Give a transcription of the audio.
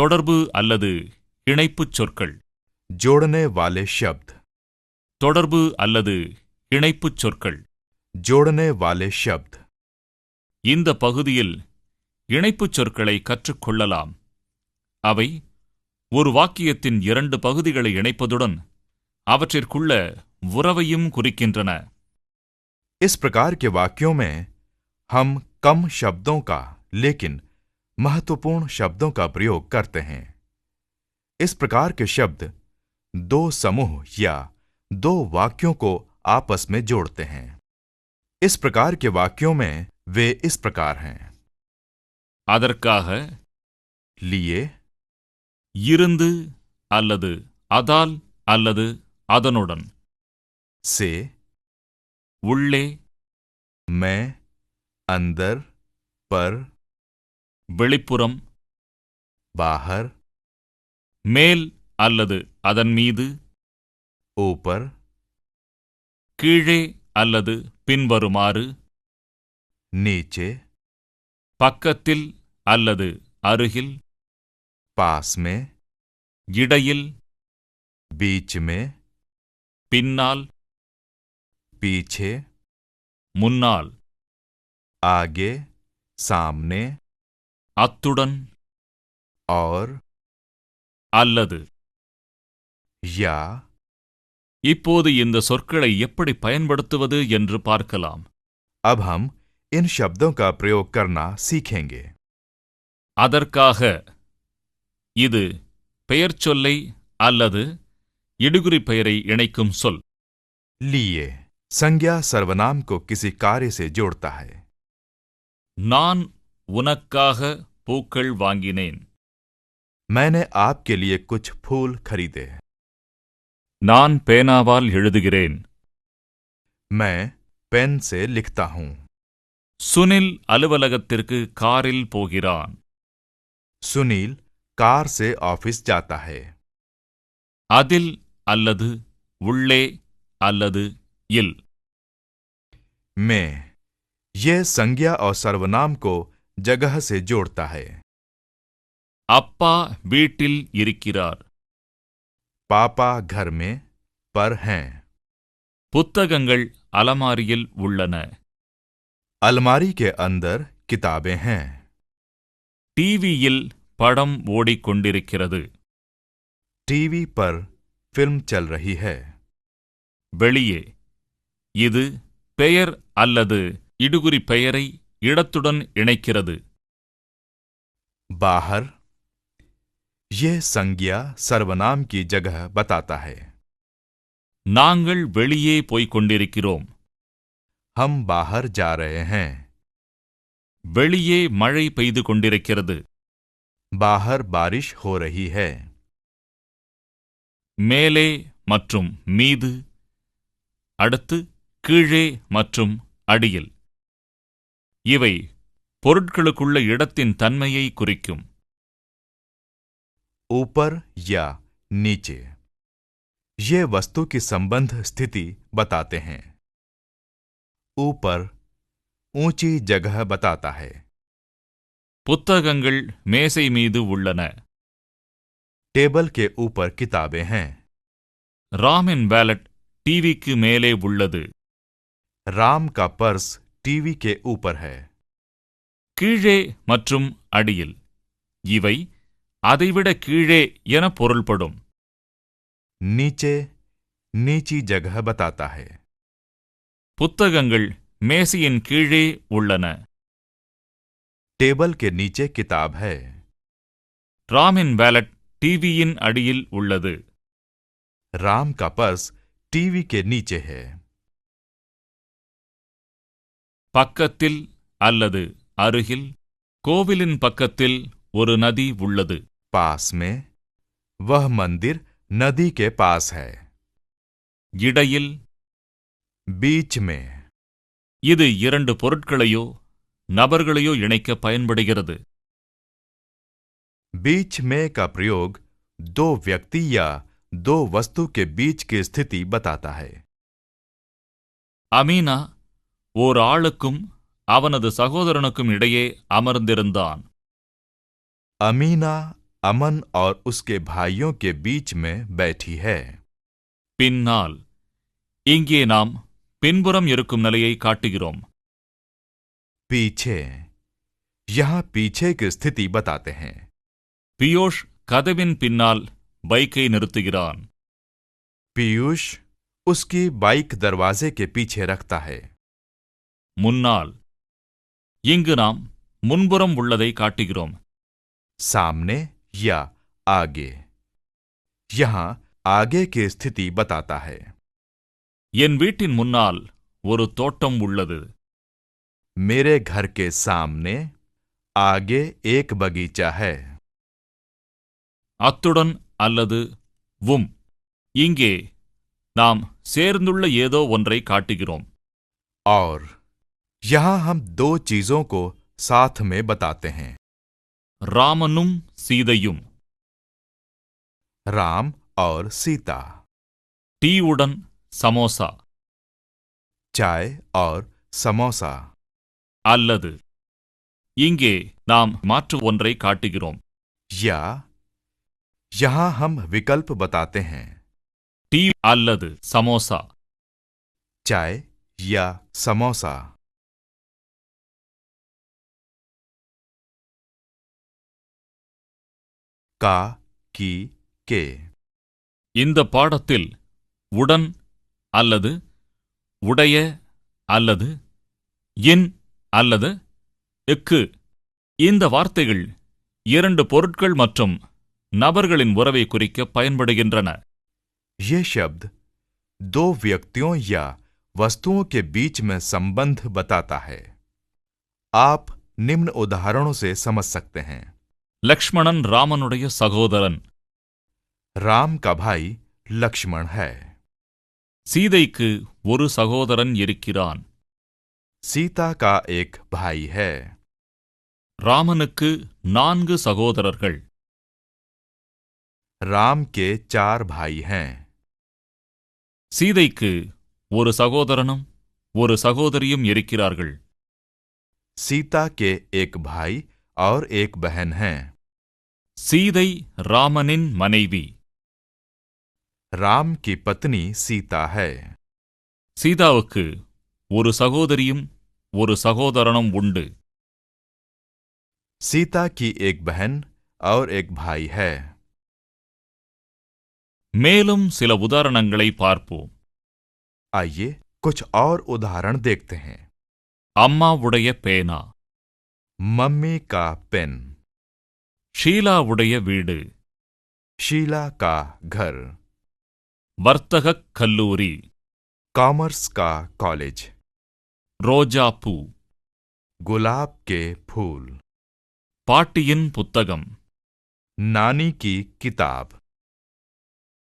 தொடர்பு அல்லது இணைப்புச் சொற்கள் जोड़ने वाले शब्द தொடர்பு அல்லது இணைப்புச் சொற்கள் जोड़ने वाले शब्द இந்த பகுதியில் இணைப்புச் சொற்களை கற்றுக்கொள்ளலாம் அவை ஒரு வாக்கியத்தின் இரண்டு பகுதிகளை இணைப்பதுடன் அவற்றிற்குள்ள உறவையும் குறிக்கின்றன इस प्रकार के वाक्यों में हम कम शब्दों का लेकिन महत्वपूर्ण शब्दों का प्रयोग करते हैं इस प्रकार के शब्द दो समूह या दो वाक्यों को आपस में जोड़ते हैं इस प्रकार के वाक्यों में वे इस प्रकार हैं அதற்காக लिए இருந்து அல்லது அதால் அல்லது அதனுடன் से உள்ளே मैं अंदर पर வெளிப்புறம் बाहर மேல் அல்லது அதன் மீது ऊपर கீழே அல்லது பின்வருமாறு नीचे பக்கத்தில் அல்லது அருகில் पास में இடையில் बीच में பின்னால் पीछे முன்னால் आगे सामने அத்துடன் और அல்லது या இப்போது இந்த சொற்களை எப்படி பயன்படுத்துவது என்று பார்க்கலாம் अब हम इन शब्दों का प्रयोग करना सीखेंगे அதற்காக இது பெயர்ச்சொல்லை அல்லது இடுகுறி பெயரை இணைக்கும் சொல் लिए संज्ञा सर्वनाम को किसी कार्य से जोड़ता है நான் உனக்காக பூக்கள் வாங்கினேன் मैंने आपके लिए कुछ फूल खरीदे நான் பேனாவால் எழுதுகிறேன் मैं पेन से लिखता हूँ சுனில் அலுவலகத்திற்கு காரில் போகிறான் सुनील कार से ऑफिस जाता है அதில் அல்லது உள்ளே அல்லது இல் मैं यह संज्ञा और सर्वनाम को जगह से जोड़ता है அப்பா வீட்டில் இருக்கிறார் पापा घर में पर हैं புத்தகங்கள் அலமாரியில் உள்ளன अलमारी के अंदर किताबें हैं டிவியில் படம் ஓடிக்கொண்டிருக்கிறது टीवी पर फिल्म चल रही है வெளியே இது பெயர் அல்லது இடுகுறி பெயரை இடத்துடன் இணைக்கிறது बाहर यह संज्ञा सर्वनाम की जगह बताता है நாங்கள் வெளியே போய்க் கொண்டிருக்கிறோம் हम बाहर जा रहे हैं வெளியே மழை பெய்து கொண்டிருக்கிறது बाहर बारिश हो रही है மேலே மற்றும் மீது அடுத்து கீழே மற்றும் அடியில் இவை பொருட்களுக்குள்ள இடத்தின் தன்மையை குறிக்கும் ऊपर या नीचे ये वस्तु की संबंध स्थिति बताते हैं ऊपर ऊंची जगह बताता है புத்தகங்கள் மேசை மீது உள்ளன टेबल के ऊपर किताबें हैं ராமின் வேலட் டிவிக்கு மேலே உள்ளது राम का पर्स டிவி கே ஊப்பர் ஹே. கீழே மற்றும் அடியில். இவை அதைவிட கீழே என பொருள்படும். நீச்சே நீச்சி ஜகஹ பதாத்தா ஹே. புத்தகங்கள் மேசையின் கீழே உள்ளன. டேபிள் கே நீச்சே கிதாப் ஹே. ராமின் வேலட் டிவியின் அடியில் உள்ளது. ராம் கபஸ் டிவி கே நீச்சே ஹே. பக்கத்தில் அல்லது அருகில் கோவிலின் பக்கத்தில் ஒரு நதி உள்ளது पास में वह मंदिर नदी के पास है இடையில் बीच में இது இரண்டு பொருட்களையோ நபர்களையோ இணைக்க பயன்படுகிறது बीच में का प्रयोग दो व्यक्ति या दो वस्तु के बीच की स्थिति बताता है அமீனா ஓர் ஆளுக்கும் அவனது சகோதரனுக்கும் இடையே அமர்ந்திருந்தான் अमीना अमन और उसके भाइयों के बीच में बैठी है பின்னால் இங்கே நாம் பின்புறம் இருக்கும் நிலையை காட்டுகிறோம் पीछे यहाँ पीछे की स्थिति बताते हैं பியோஷ் கதவின் பின்னால் பைக்கை நிறுத்துகிறான் पीयूष उसकी बाइक दरवाजे के पीछे रखता है முன்னால் இங்கு நாம் முன்புறம் உள்ளதை காட்டுகிறோம் सामने या आगे यहाँ आगे की स्थिति बताता है என் வீட்டின் முன்னால் ஒரு தோட்டம் உள்ளது मेरे घर के सामने आगे एक बगीचा है அத்துடன் அல்லது வும் இங்கே நாம் சேர்ந்துள்ள ஏதோ ஒன்றை காட்டுகிறோம் और यहाँ हम दो चीजों को साथ में बताते हैं ராமனும் சீதையும் राम और सीता டீவுடன் சமோசா चाय और समोसा அல்லது இங்கே நாம் மாற்று ஒன்றை காட்டுகிறோம் या यहाँ हम विकल्प बताते हैं டீ அல்லது சமோசா चाय या समोसा का की के இந்த பாடத்தில் உடன் அல்லது உடைய அல்லது இன் அல்லது எக்கு இந்த வார்த்தைகள் இரண்டு பொருட்கள் மற்றும் நபர்களின் உறவை குறிக்க பயன்படுகின்றன ये शब्द दो व्यक्तियों या वस्तुओं के बीच में संबंध बताता है आप निम्न उदाहरणों से समझ सकते हैं லக்ஷ்மணன் ராமனுடைய சகோதரன். ராம் கபாய் லக்ஷ்மண் ஹே. சீதைக்கு ஒரு சகோதரன் இருக்கிறான். சீதா கா ஏக் பாய் ஹே. ராமனுக்கு நான்கு சகோதரர்கள். ராம் கே சார் பாய் ஹே. சீதைக்கு ஒரு சகோதரனும் ஒரு சகோதரியும் இருக்கிறார்கள். சீதா கே ஏக் பாய் और एक बहन हैं சீதை ராமனின் மனைவி राम की पत्नी सीता है சீதாவுக்கு ஒரு சகோதரியும் ஒரு சகோதரனும் உண்டு सीता की एक बहन और एक भाई है மேலும் சில உதாரணங்களை பார்ப்போம் आइए कुछ और उदाहरण देखते हैं அம்மாவுடைய பேனா मम्मी का पेन ஷீலாவுடைய வீடு शीला का घर வர்த்தகக் கல்லூரி कॉमर्स का कॉलेज ரோஜா பூ गुलाब के फूल பாட்டியின் புத்தகம் नानी की किताब